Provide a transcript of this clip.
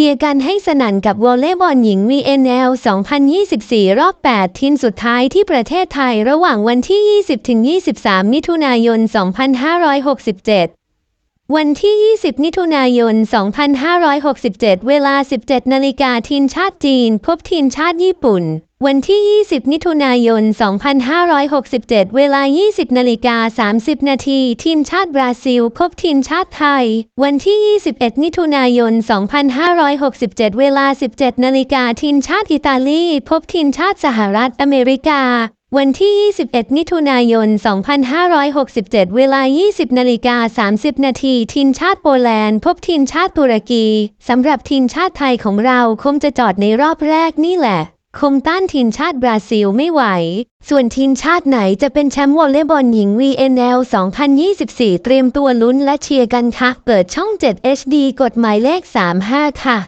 ชียร์กันให้สนั่นกับวอลเลย์บอลหญิง VNL 2024 รอบ 8 ทีมสุดท้ายที่ประเทศไทยระหว่างวันที่ 20-23 มิถุนายน 2567 วันที่ 20 มิถุนายน 2567 เวลา 17 นาฬิกาทีมชาติจีน พบทีมชาติญี่ปุ่น วันที่ 20 มิถุนายน 2567 เวลา 20 นาฬิกา 30 นาทีทีมชาติบราซิล พบทีมชาติไทย วันที่ 21 มิถุนายน 2567 เวลา 17 นาฬิกาทีมชาติอิตาลี พบทีมชาติสหรัฐอเมริกา วันที่ 21 มิถุนายน 2567 เวลา 20 นาฬิกา 30 นาทีทีมชาติโปแลนด์ พบทีมชาติตุรกี สำหรับทีมชาติไทยของเราคงจะจอดในรอบแรกนี่แหละ คงต้านทีมชาติบราซิลไม่ไหว ส่วนทีมชาติไหนจะเป็นแชมป์วอลเลย์บอลหญิง VNL 2024 เตรียมตัวลุ้นและเชียร์กันค่ะ เปิดช่อง 7 HD กดหมายเลข 35 ค่ะ